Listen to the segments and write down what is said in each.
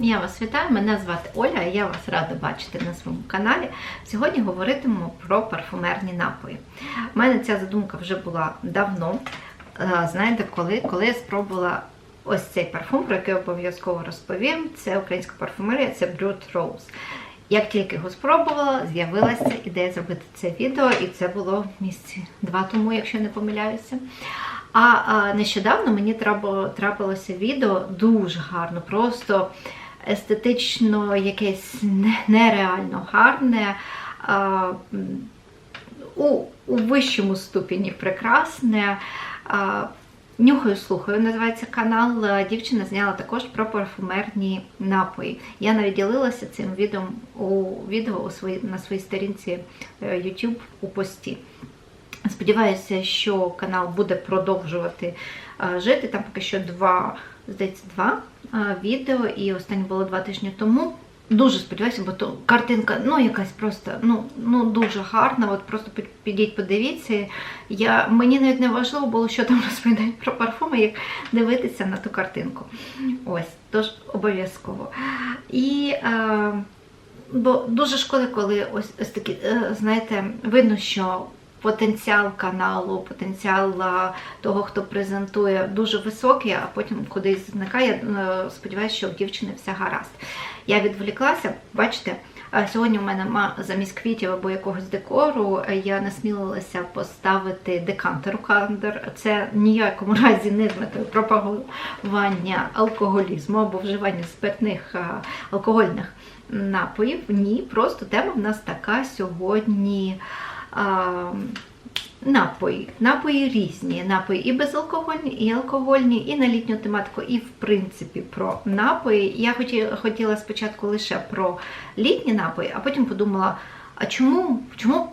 Я вас вітаю, мене звати Оля, і я вас рада бачити на своєму каналі. Сьогодні говоритимемо про парфумерні напої. У мене ця задумка вже була давно. Е, Знаєте, коли, коли я спробувала ось цей парфум, про який обов'язково розповім, це українська парфумерія, це Brut Rose. Як тільки його спробувала, з'явилася ідея зробити це відео, і це було місяці два тому, якщо не помиляюся. А, а нещодавно мені трапилося відео дуже гарно, просто естетично якесь нереально гарне. У, у вищому ступені прекрасне. Нюхаю, слухаю, називається канал. Дівчина зняла також про парфумерні напої. Я навіть ділилася цим відео у відео у свої, на своїй сторінці е, YouTube у пості. Сподіваюся, що канал буде продовжувати е, жити. Там поки що два, здається, два е, відео, і останнє було два тижні тому. Дуже сподіваюся, бо то картинка ну якась просто ну, ну дуже гарна. От просто під- підіть, подивіться. Я, мені навіть не важливо було, що там розповідають про парфуми, як дивитися на ту картинку. Ось, тож обов'язково. І е, бо дуже шкода, коли ось, ось такі, е, знаєте, видно, що потенціал каналу, потенціал того, хто презентує, дуже високий, а потім кудись зникає. Е, Сподіваюся, що в дівчини все гаразд. Я відволіклася, бачите. е, Сьогодні у мене замість квітів або якогось декору е, я насмілилася поставити декантер у кандер. Це ніякому разі не з метою пропагування алкоголізму або вживання спиртних алкогольних напоїв. Ні, просто тема в нас така сьогодні. Напої. Напої різні. Напої і безалкогольні, і алкогольні, і на літню тематику, і в принципі про напої. Я хотіла спочатку лише про літні напої, а потім подумала, а чому, чому б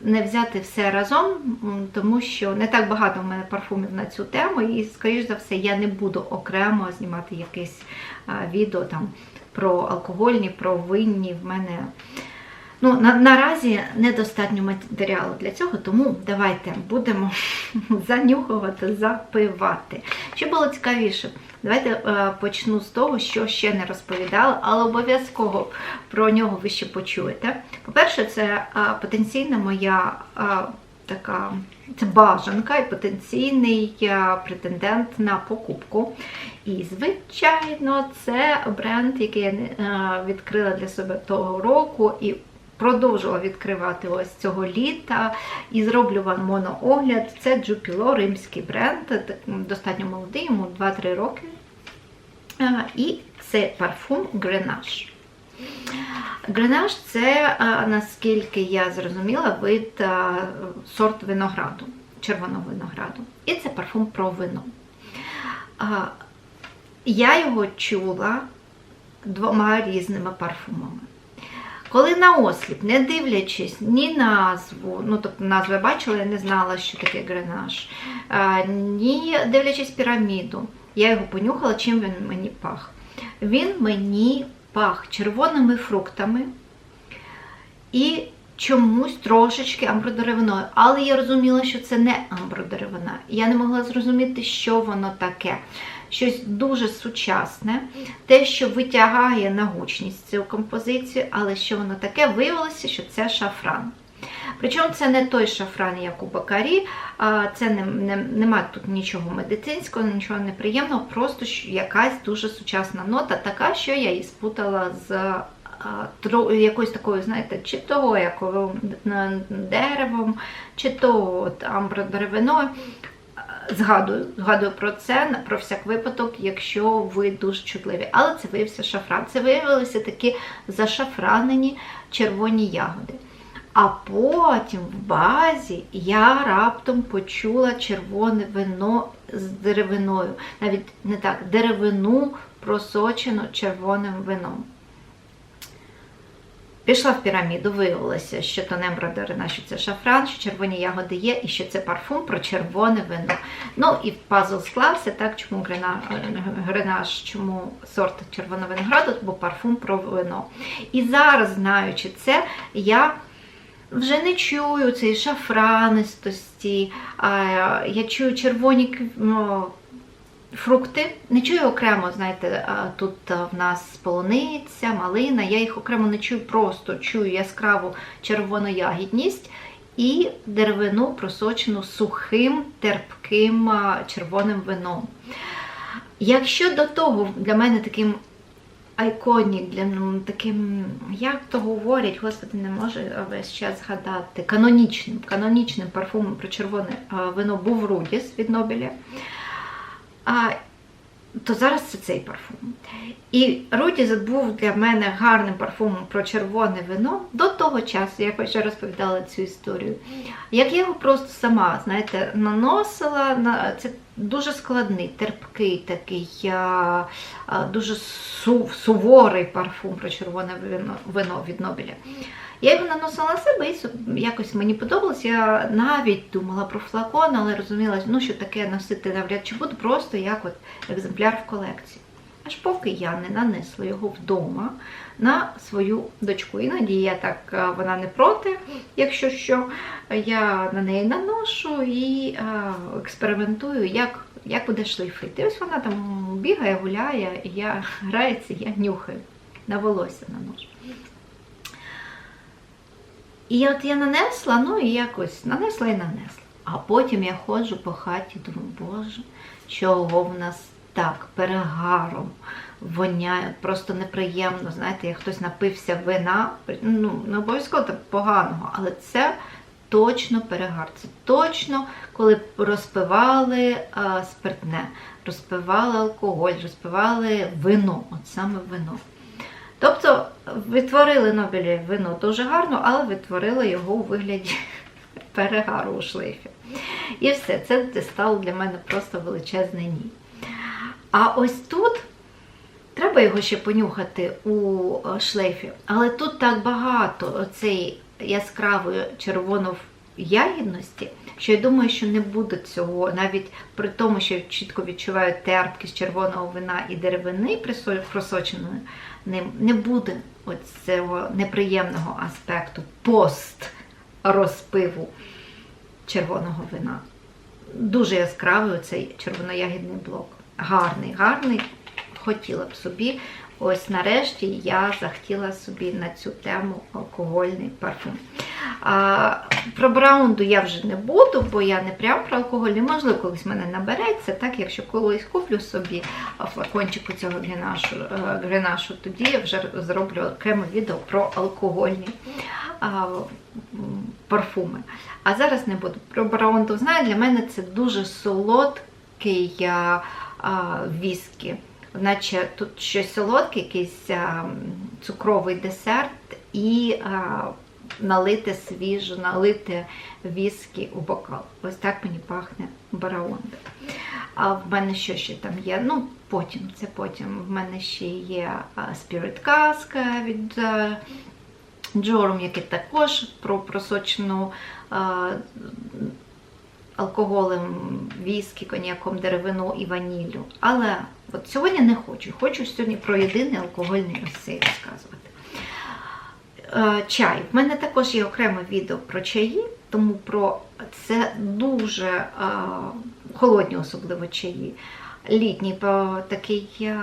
не взяти все разом, тому що не так багато в мене парфумів на цю тему, і, скоріш за все, я не буду окремо знімати якесь відео там про алкогольні, про винні. В мене ну, на, наразі недостатньо матеріалу для цього, тому давайте будемо занюхувати, запивати. Що було цікавіше? Давайте е, почну з того, що ще не розповідала, але обов'язково про нього ви ще почуєте. По-перше, це е, потенційна моя е, така це бажанка і потенційний е, претендент на покупку. І, звичайно, це бренд, який я е, відкрила для себе того року і продовжила відкривати ось цього літа. І зроблю вам моноогляд. Це Джупіло, римський бренд, достатньо молодий, йому 2-3 роки. І це парфум Grenache. Гренаж це, наскільки я зрозуміла, вид сорт винограду, червоного винограду. І це парфум про вино. Я його чула двома різними парфумами. Коли на осліп, не дивлячись ні назву, ну тобто назву я бачила, я не знала, що таке гренаж, ні дивлячись піраміду, я його понюхала, чим він мені пах. Він мені пах червоними фруктами і чомусь трошечки амбродеревиною. Але я розуміла, що це не амбродеревина. Я не могла зрозуміти, що воно таке. Щось дуже сучасне, те, що витягає на гучність цю композицію, але що воно таке, виявилося, що це шафран. Причому це не той шафран, як у Бакарі, це не, не, немає тут нічого медицинського, нічого неприємного, просто якась дуже сучасна нота, така, що я її спутала з якоюсь такою, знаєте, чи то яковим деревом, чи то амбродеревиною. Згадую, згадую про це про всяк випадок, якщо ви дуже чутливі. Але це виявився шафран. Це виявилися такі зашафранені червоні ягоди. А потім в базі я раптом почула червоне вино з деревиною. Навіть не так, деревину просочену червоним вином. Пішла в піраміду, виявилося, що то нембродорина, що це шафран, що червоні ягоди є, і що це парфум про червоне вино. Ну і пазл склався, так, чому грена- гренаж, чому сорт червоного винограду, бо парфум про вино. І зараз, знаючи це, я вже не чую цієї шафранистості, я чую червоні ну, фрукти. Не чую окремо, знаєте, тут в нас полуниця, малина. Я їх окремо не чую, просто чую яскраву червоноягідність і деревину просочену сухим, терпким червоним вином. Якщо до того для мене таким айконік, для таким, як то говорять, господи, не можу весь час згадати, канонічним, канонічним парфумом про червоне вино був Рудіс від Нобеля, то зараз це цей парфум. І Рудіс був для мене гарним парфумом про червоне вино до того часу, як я вже розповідала цю історію. Як я його просто сама, знаєте, наносила, на це дуже складний, терпкий такий, а, а, дуже су, суворий парфум про червоне вино, вино від Нобеля. Я його наносила на себе і якось мені подобалось. Я навіть думала про флакон, але розуміла, ну, що таке носити навряд чи буду просто як от екземпляр в колекції. Аж поки я не нанесла його вдома на свою дочку. Іноді я так, е, вона не проти, якщо що, я на неї наношу і е, експериментую, як, як буде шлейфити. Ось вона там бігає, гуляє, я грається, я нюхаю, на волосся наношу. І от я нанесла, ну і якось нанесла і нанесла. А потім я ходжу по хаті, думаю, боже, чого в нас так перегаром воняє, просто неприємно. Знаєте, як хтось напився вина, ну не обов'язково так поганого, але це точно перегар. Це точно, коли розпивали а, спиртне, розпивали алкоголь, розпивали вино, от саме вино. Тобто відтворили Нобелі вино дуже гарно, але відтворили його у вигляді перегару у шлейфі. І все, це стало для мене просто величезне ні. А ось тут треба його ще понюхати у шлейфі, але тут так багато цієї яскравої червоно-ягідності, що я думаю, що не буде цього, навіть при тому, що я чітко відчуваю терпкість червоного вина і деревини просоченої ним, не буде ось цього неприємного аспекту пост розпиву червоного вина. Дуже яскравий цей червоноягідний блок. Гарний, гарний. Хотіла б собі. Ось нарешті я захотіла собі на цю тему алкогольний парфум. А, про браунду я вже не буду, бо я не прям про алкогольний. Можливо, колись мене набереться, так, якщо колись куплю собі флакончику цього гренашу, е, гренашу, тоді я вже зроблю окреме відео про алкогольні а, парфуми. А зараз не буду. Про браунду знаю, для мене це дуже солодкий а, а, віскі. Наче тут щось солодке, якийсь а, цукровий десерт і а, налити свіжу, налити віскі у бокал. Ось так мені пахне бараонда. А в мене що ще там є? Ну, потім, це потім. В мене ще є Spirit Casca від Джорум, який також про просочену а, алкоголем, віскі, коньяком, деревину і ваніллю. Але от сьогодні не хочу. Хочу сьогодні про єдиний алкогольний ось розказувати. Е, Чай. В мене також є окреме відео про чаї, тому про це дуже е, холодні, особливо чаї. Літній такий е,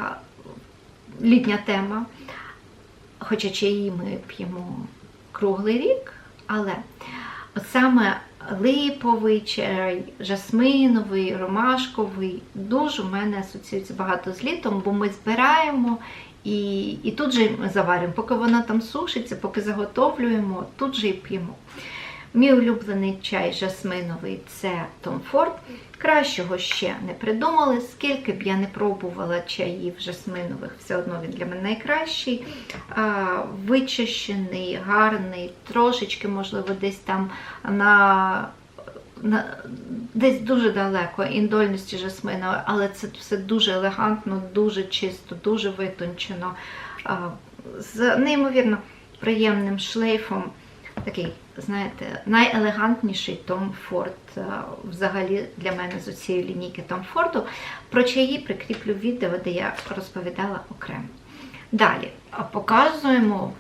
літня тема. Хоча чаї ми п'ємо круглий рік, але саме липовий чай, жасминовий, ромашковий дуже в мене асоціюється багато з літом, бо ми збираємо і, і тут же заварюємо. Поки вона там сушиться, поки заготовлюємо, тут же і п'ємо. Мій улюблений чай жасминовий це Tom Ford. Кращого ще не придумали. Скільки б я не пробувала чаїв жасминових, все одно він для мене найкращий. Вичищений, гарний, трошечки, можливо, десь там на, на десь дуже далеко індольності жасминової, але це все дуже елегантно, дуже чисто, дуже витончено, з неймовірно приємним шлейфом. Такий, знаєте, найелегантніший Том Форд е, взагалі для мене з цієї лінійки Том Форду. Про чаї прикріплю відео, де я розповідала окремо. Далі показуємо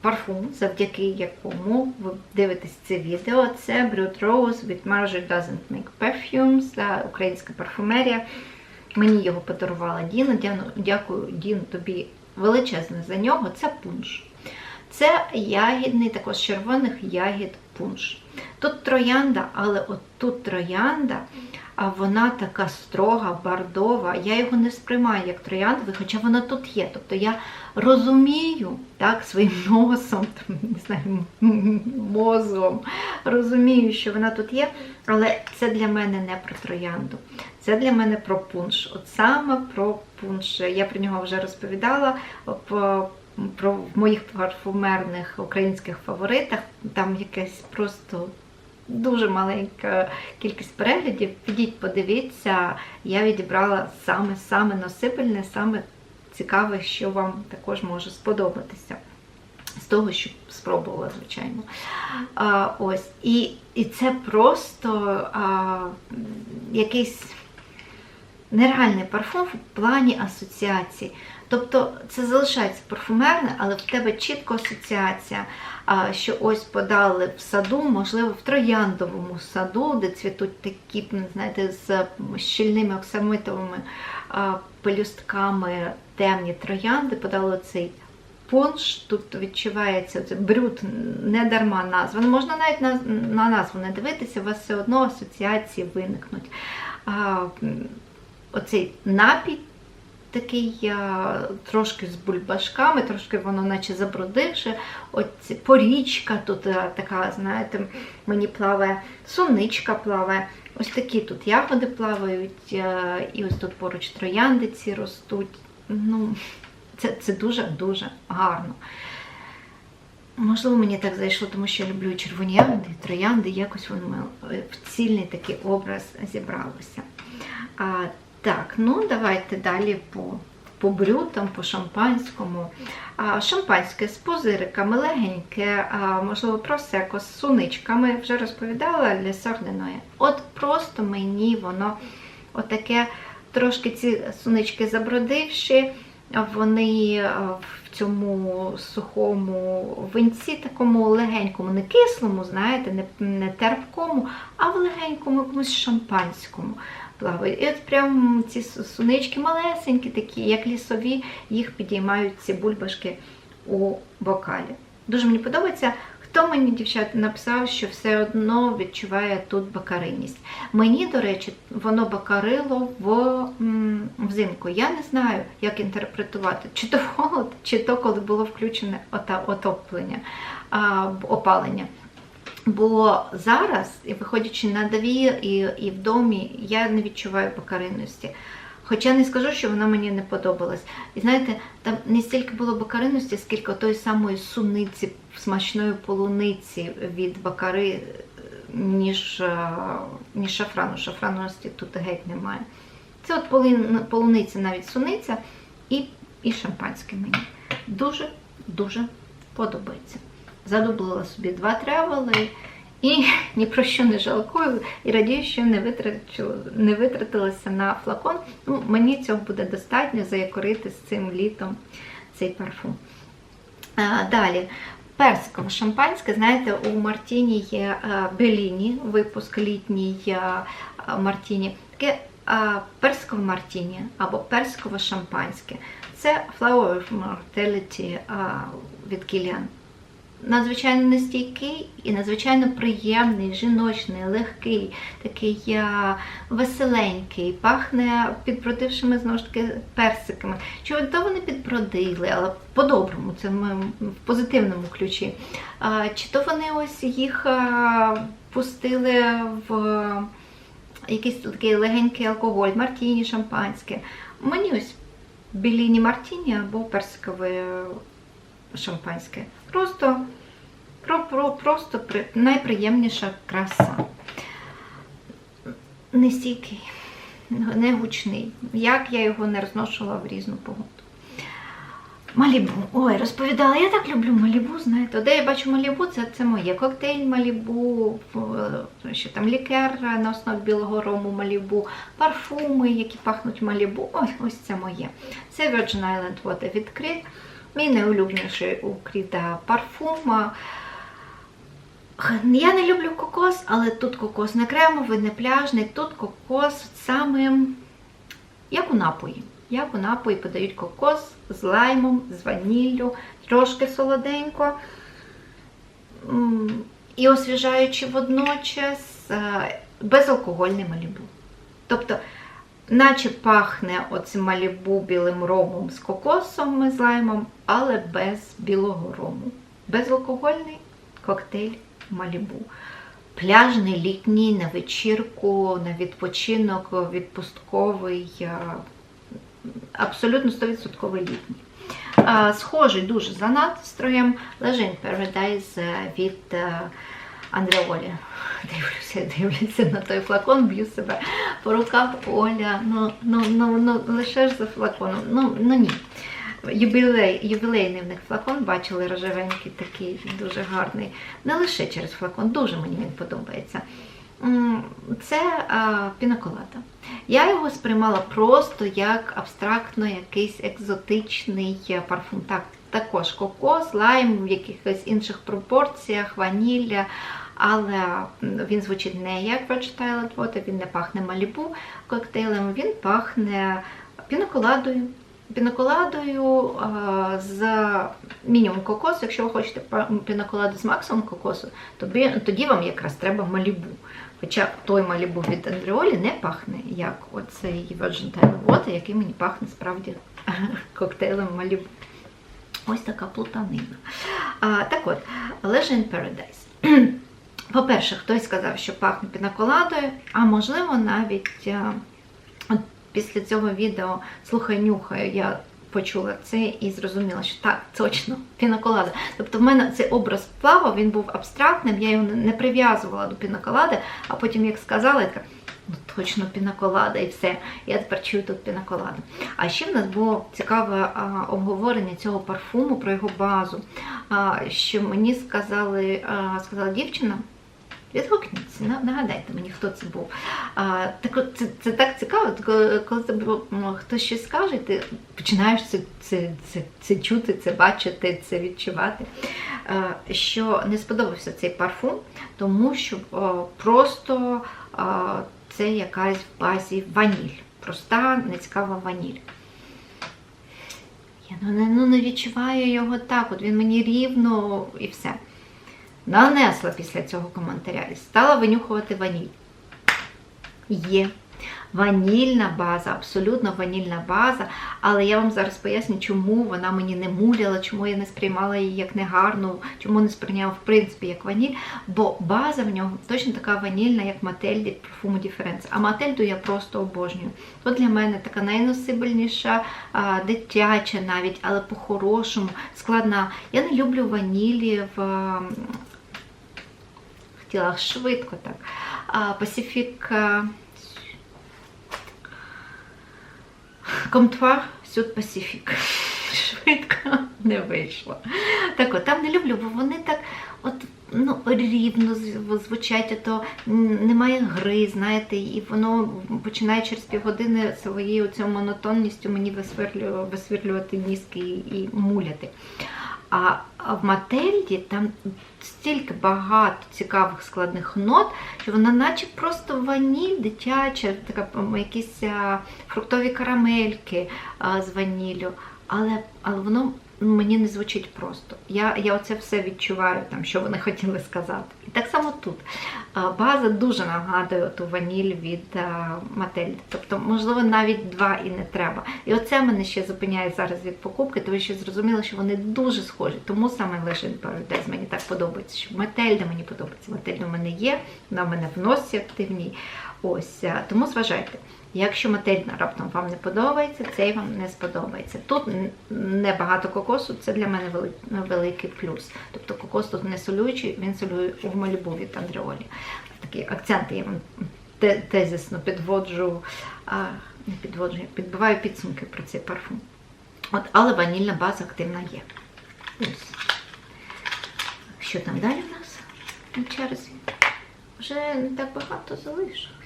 парфум, завдяки якому ви дивитесь це відео. Це Brut Rose від Marjorie Doesn't Make Perfumes, да, українська парфумерія. Мені його подарувала Діна. Дякую, Дін, тобі величезне за нього. Це пунш. Це ягідний, також червоних ягід пунш. Тут троянда, але от тут троянда, а вона така строга, бардова. Я його не сприймаю як трояндовий, хоча вона тут є. Тобто я розумію так, своїм носом, не знаю, мозом, розумію, що вона тут є, але це для мене не про троянду. Це для мене про пунш. От саме про пунш. Я про нього вже розповідала. Про в моїх парфумерних українських фаворитах. Там якась просто дуже маленька кількість переглядів. Підіть, подивіться, я відібрала саме саме носибельне, саме цікаве, що вам також може сподобатися. З того, що спробувала, звичайно. А, ось. І і це просто а, якийсь нереальний парфум в плані асоціації. Тобто це залишається парфумерне, але в тебе чітко асоціація, що ось подали в саду, можливо, в трояндовому саду, де цвітуть такі, знаєте, з щільними оксамитовими пелюстками темні троянди, подали цей пунш. Тут відчувається брюд, не дарма назва. Можна навіть на, на назву не дивитися, у вас все одно асоціації виникнуть. Оцей напій такий трошки з бульбашками, трошки воно наче забродивше. Оці порічка тут е, така, знаєте, мені плаває, соничка плаває. Ось такі тут ягоди плавають, е, і ось тут поруч трояндиці ростуть. Ну, це дуже-дуже гарно. Можливо, мені так зайшло, тому що я люблю червоні ягоди, троянди, якось воно в цільний такий образ зібралося. Так, ну давайте далі по по брютам, по шампанському. А, Шампанське з позириками, легеньке, а, можливо, просеко з суничками, вже розповідала для сорденої. От просто мені воно отаке, трошки ці сунички забродивші, вони в цьому сухому винці, такому легенькому, не кислому, знаєте, не, не терпкому, а в легенькому якомусь шампанському плавають. І от прям ці сунички малесенькі, такі, як лісові, їх підіймають ці бульбашки у бокалі. Дуже мені подобається. Хто мені, дівчата, написав, що все одно відчуває тут бакаринність. Мені, до речі, воно бакарило в взимку. Я не знаю, як інтерпретувати, чи то в холод, чи то коли було включене отоплення, опалення. Бо зараз, виходячи на двір і і в домі, я не відчуваю бакаринності. Хоча не скажу, що вона мені не подобалась. І знаєте, там не стільки було бакаринності, скільки тої самої суниці, смачної полуниці від бакари, ніж ніж шафрану. Шафраності тут геть немає. Це от полуниця, навіть суниця і, і шампанське мені. Дуже-дуже подобається задублила собі два тревели і ні про що не жалкую, і радію, що не витратила, не витратилася на флакон. Ну, Мені цього буде достатньо заякорити з цим літом цей парфум. А, Далі. Персикове шампанське, знаєте, у Мартіні є Беліні, випуск літній Мартіні. Таке персикове Мартіні або персикове шампанське. Це Flower of Mortality від Kilian надзвичайно нестійкий і надзвичайно приємний, жіночний, легкий, такий веселенький, пахне підбродившими знову ж таки персиками. Чого то вони підбродили, але по-доброму, це в позитивному ключі. Чи то вони ось їх пустили в якийсь такий легенький алкоголь, мартіні, шампанське. Мені ось біліні мартіні або персикове шампанське. Просто про, про, просто найприємніша краса. Не стійкий, не гучний. Як я його не розношувала в різну погоду. Малібу. Ой, розповідала, я так люблю Малібу, знаєте, де я бачу Малібу, це це моє коктейль Малібу, що там лікер на основі білого рому Малібу, парфуми, які пахнуть Малібу. Ой, ось це моє. Це Virgin Island Water від Creed. Мій найулюбленіший у Кріда парфум. Я не люблю кокос, але тут кокос не кремовий, не пляжний, тут кокос саме як у напої. Як у напої подають кокос з лаймом, з ваніллю, трошки солоденько. І освіжаючи водночас е, безалкогольний малібу. Тобто, наче пахне оцим малібу білим ромом з кокосом з лаймом, але без білого рому. Безалкогольний коктейль малібу. Пляжний, літній, на вечірку, на відпочинок, відпустковий, е, абсолютно 100% літній. Е, Схожий дуже за настроєм in Paradise е, від е, Андреолі. Дивлюся, дивлюся на той флакон, б'ю себе по руках. Оля, ну, ну, ну, ну лише ж за флаконом. Ну, ну ні. Юбілей, ювілейний в них флакон, бачили рожевенький, такий дуже гарний. Не лише через флакон, дуже мені він подобається. Це а, пінаколада. Я його сприймала просто як абстрактно якийсь екзотичний парфум. Так, також кокос, лайм в якихось інших пропорціях, ванілля. Але він звучить не як Vegetable Water, він не пахне малібу коктейлем, він пахне пінаколадою. Пінаколадою з мінімум кокосу. Якщо ви хочете пінаколаду з максимум кокосу, тоді вам якраз треба малібу. Хоча той малібу від Андреолі не пахне, як оцей Virgin Tile Water, який мені пахне справді коктейлем малібу. Ось така плутанина. А, так от, Leisure in Paradise. По-перше, хтось сказав, що пахне пінаколадою, а можливо навіть а, от після цього відео слухай нюхаю, я почула це і зрозуміла, що так, точно, пінаколада. Тобто в мене цей образ плавав, він був абстрактним, я його не- не прив'язувала до пінаколади, а потім, як сказала, я точно пінаколада і все. Я тепер чую тут пінаколаду. А ще в нас було цікаве а, обговорення цього парфуму про його базу. А, що мені сказали, а, сказала дівчина. Відгукніться, нагадайте мені, хто це був. А, так це, це так цікаво, коли, ну, хтось щось скаже, ти починаєш це, це, це, це чути, це бачити, це відчувати. А, що не сподобався цей парфум, тому що о, просто а, це якась в базі ваніль. Проста, нецікава ваніль. Я ну, не, ну, не відчуваю його так, от він мені рівно і все. Нанесла після цього коментаря і стала винюхувати ваніль. Є. Ванільна база, абсолютно ванільна база, але я вам зараз поясню, чому вона мені не муляла, чому я не сприймала її як негарну, чому не сприйняла в принципі як ваніль, бо база в нього точно така ванільна, як Мательді парфуму Difference. А Мательду я просто обожнюю. То для мене така найносибельніша, дитяча навіть, але по-хорошому, складна. Я не люблю ванілі в. Хотіла швидко так. А, Pacific а, Комтвар Сюд Пасіфік. Швидко не вийшло. Так от, там не люблю, бо вони так от, ну, рівно звучать, то немає гри, знаєте, і воно починає через півгодини своєю монотонністю мені висвірлювати ніски і муляти. А в Мательді там стільки багато цікавих складних нот, що вона наче просто ваніль дитяча, така якісь фруктові карамельки з ваніллю. Але, але воно мені не звучить просто. Я, я оце все відчуваю, там, що вони хотіли сказати. І так само тут. База дуже нагадує ту ваніль від а, Мательди. Тобто, можливо, навіть два і не треба. І оце мене ще зупиняє зараз від покупки, тому що зрозуміло, що вони дуже схожі. Тому саме in Paradise мені так подобається. Що Мательда мені подобається. Мательда в мене є, вона в мене в носі активній. Ось, тому зважайте. Якщо мательна раптом вам не подобається, цей вам не сподобається. Тут небагато кокосу, це для мене великий плюс. Тобто кокос тут не солюючий, він солює в Малібу від Андреолі. Такі акценти я вам те- тезисно підводжу, не підводжу, підбиваю підсумки про цей парфум. От, але ванільна база активна є. Ось. Що там далі в нас на черзі? Вже не так багато залишилось.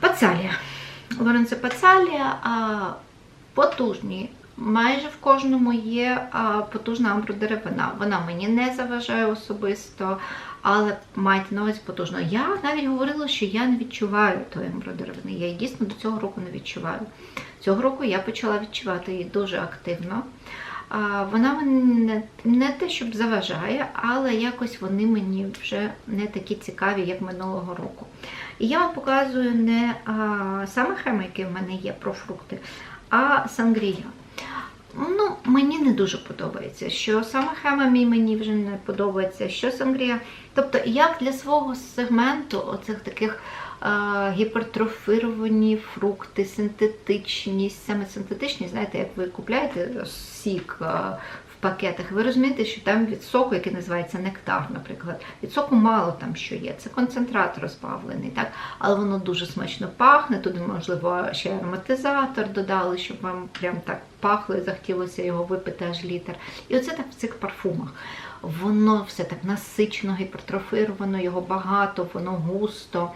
Пацалія. Лоренцо Пацалія, потужні майже в кожному є потужна амбродеревина. Вона мені не заважає особисто, але майте на увазі потужно. Я навіть говорила, що я не відчуваю тої амбродеревини. Я її дійсно до цього року не відчуваю. Цього року я почала відчувати її дуже активно. Вона не, те, щоб заважає, але якось вони мені вже не такі цікаві, як минулого року. І я вам показую не саме хеми, які в мене є про фрукти, а сангрія. Ну, мені не дуже подобається, що саме хема мій мені вже не подобається, що сангрія. Тобто, як для свого сегменту оцих таких гіпертрофіровані фрукти, синтетичність, саме синтетичність, знаєте, як ви купляєте сік в пакетах, ви розумієте, що там від соку, який називається нектар, наприклад, від соку мало там що є. Це концентрат розбавлений, так? але воно дуже смачно пахне. Туди, можливо, ще ароматизатор додали, щоб вам прям так пахло і захотілося його випити аж літр. І оце так в цих парфумах. Воно все так насичено, гіпертрофіровано, його багато, воно густо.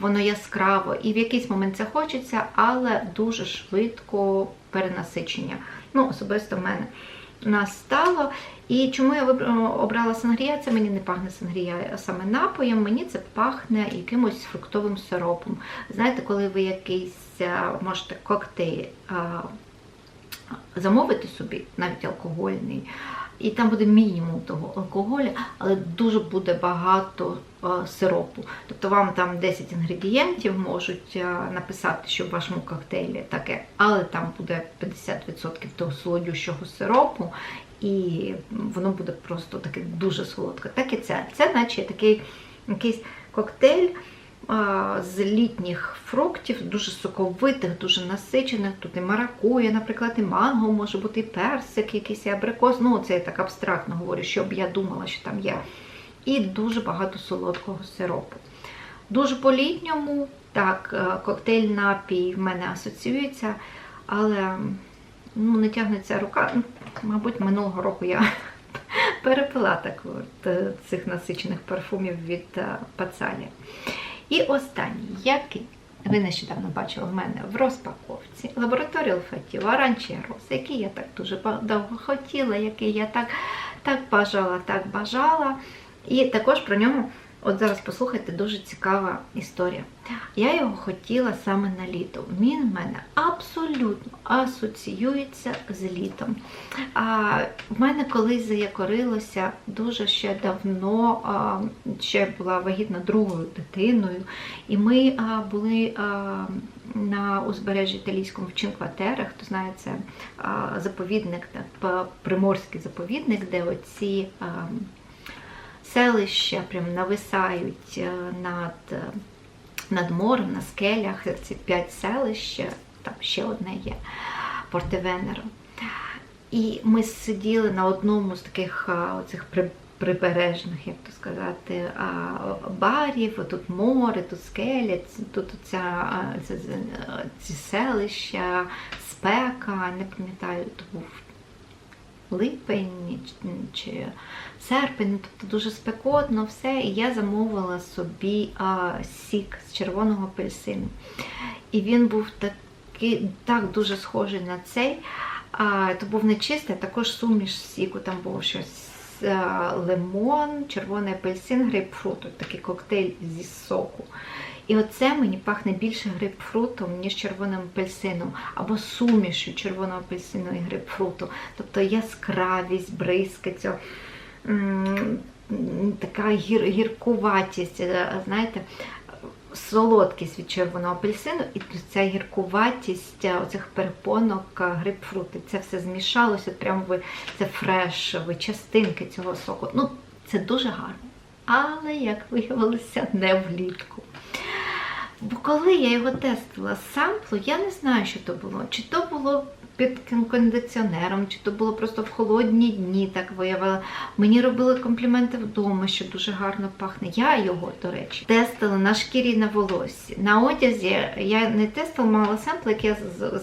Воно яскраво, і в якийсь момент це хочеться, але дуже швидко перенасичення. Ну, особисто в мене настало. І чому я обрала сангрія? Це мені не пахне сангрія саме напоєм, мені це пахне якимось фруктовим сиропом. Знаєте, коли ви якийсь можете коктейль замовити собі, навіть алкогольний, і там буде мінімум того алкоголю, але дуже буде багато сиропу. Тобто вам там 10 інгредієнтів можуть написати, що в вашому коктейлі таке, але там буде 50% того солодющого сиропу, і воно буде просто таке дуже солодке. Так і це. Це наче такий якийсь коктейль з літніх фруктів, дуже соковитих, дуже насичених. Тут і маракуя, наприклад, і манго, може бути і персик, якийсь і абрикос. Ну, це я так абстрактно говорю, щоб я думала, що там є. І дуже багато солодкого сиропу. Дуже по-літньому, так, е, коктейль напій в мене асоціюється, але ну, не тягнеться рука. Ну, Мабуть, минулого року я перепила так от, е, цих насичених парфумів від е, Пацалі. І останній, який ви нещодавно бачили в мене в розпаковці лабораторія Олфатів Аранчерос, який я так дуже довго хотіла, який я так, так бажала, так бажала. І також про нього, от зараз послухайте, дуже цікава історія. Я його хотіла саме на літо. Він в мене абсолютно асоціюється з літом. А, в мене колись заякорилося дуже ще давно, а, ще була вагітна другою дитиною, і ми а, були а, на узбережжі італійському в Чинкватере, хто знає, це заповідник, приморський заповідник, де оці селища прям нависають е, над. е, над морем, на скелях, ці п'ять селищ, там ще одне є, Портевенеро. І ми сиділи на одному з таких а, оцих прибережних, як то сказати, барів, тут море, тут скеля, тут ця, а, це- це- ці селища, спека, не пам'ятаю, то був липень чи- серпень, ну, тобто дуже спекотно все. І я замовила собі а, сік з червоного апельсину. І він був такий, так дуже схожий на цей. А, то був не чистий, а також суміш сіку. Там було щось лимон, червоний апельсин, грейпфрут. Такий коктейль зі соку. І оце мені пахне більше грейпфрутом, ніж червоним апельсином, або сумішю червоного апельсину і грейпфруту. Тобто яскравість, м, така гір, гіркуватість, е, знаєте, солодкість від червоного апельсину і ця гіркуватість е, оцих перепонок е, грейпфрути. Це все змішалося, от прямо ви це фреш, ви частинки цього соку. Ну, це дуже гарно. Але, як виявилося, не влітку. Бо коли я його тестила з самплу, я не знаю, що то було. Чи то було під кондиціонером, чи то було просто в холодні дні, так виявила. Мені робили компліменти вдома, що дуже гарно пахне. Я його, до речі, тестила на шкірі на волоссі. На одязі я не тестила, мала семпл, як я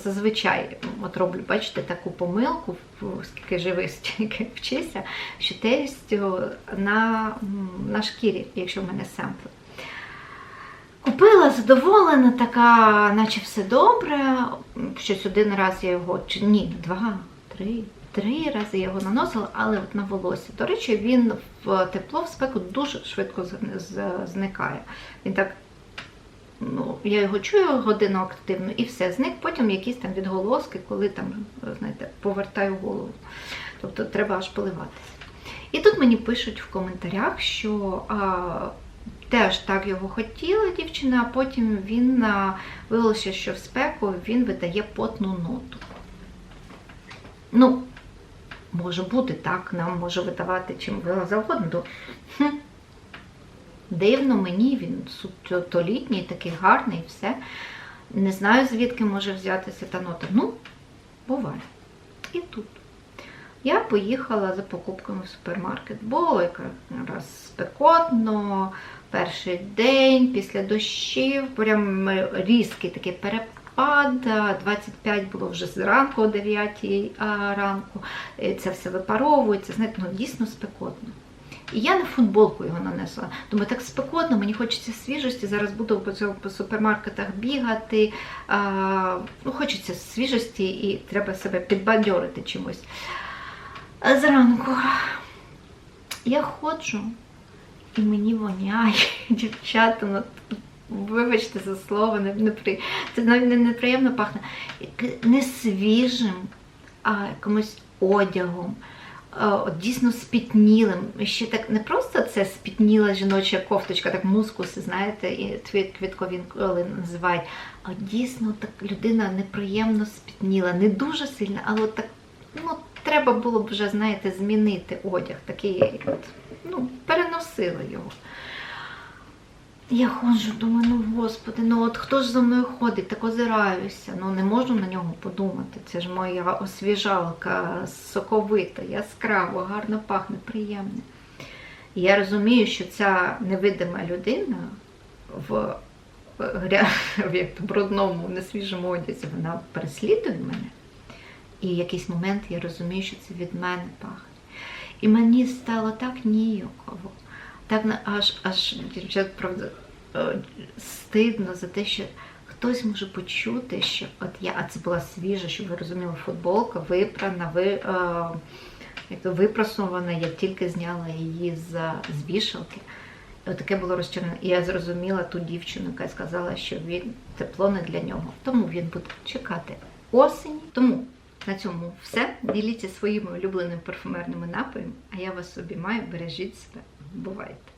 зазвичай от роблю, бачите, таку помилку, скільки живий, стільки вчися, що тестю на, на шкірі, якщо в мене семпли. Купила задоволена, така, наче все добре. Щось один раз я його, чи ні, два, три, три рази я його наносила, але от на волосся. До речі, він в тепло, в спеку дуже швидко зникає. Він так, ну, я його чую годину активно і все, зник. Потім якісь там відголоски, коли там, знаєте, повертаю голову. Тобто треба аж поливатися. І тут мені пишуть в коментарях, що а, теж так його хотіла дівчина, а потім він виявилося, що в спеку він видає потну ноту. Ну, може бути так, нам може видавати чим завгодно. то, Дивно мені, він столітній, такий гарний, і все. Не знаю, звідки може взятися та нота. Ну, буває. І тут. Я поїхала за покупками в супермаркет. Було якраз спекотно, перший день після дощів, прям різкий такий перепад. 25 було вже зранку о 9 ранку. Це все випаровується. Знаєте, ну дійсно спекотно. І я на футболку його нанесла. Думаю, так спекотно, мені хочеться свіжості. Зараз буду по цьому по супермаркетах бігати. А, ну, Хочеться свіжості і треба себе підбадьорити чимось. Зранку я ходжу і мені воняє, дівчата, ну, вибачте за слово, не, не, при- це навіть не неприємно пахне. Не свіжим, а якимось одягом. а, Дійсно спітнілим. Ще так не просто це спітніла жіноча кофточка, так мускуси, знаєте, і квіткові називають. А дійсно так людина неприємно спітніла, не дуже сильно, але так ну, треба було б вже, знаєте, змінити одяг. Такий, от, ну, переносила його. Я ходжу, думаю, ну господи, ну от хто ж за мною ходить, так озираюся. Ну не можу на нього подумати. Це ж моя освіжалка соковита, яскраво, гарно пахне, приємне. Я розумію, що ця невидима людина в, в брудному, несвіжому одязі, вона переслідує мене. І в якийсь момент я розумію, що це від мене пахне. І мені стало так ніяково, так аж, аж дівчат, правда, е, стидно за те, що хтось може почути, що от я, а це була свіжа, щоб ви розуміли, футболка випрана, ви, е, як то випрасована, я тільки зняла її з, з вішалки. Таке було розчарування. І я зрозуміла ту дівчину, яка сказала, що він тепло не для нього. Тому він буде чекати осені. Тому на цьому все. Діліться своїми улюбленими парфумерними напоями, а я вас обіймаю, бережіть себе. Бувайте!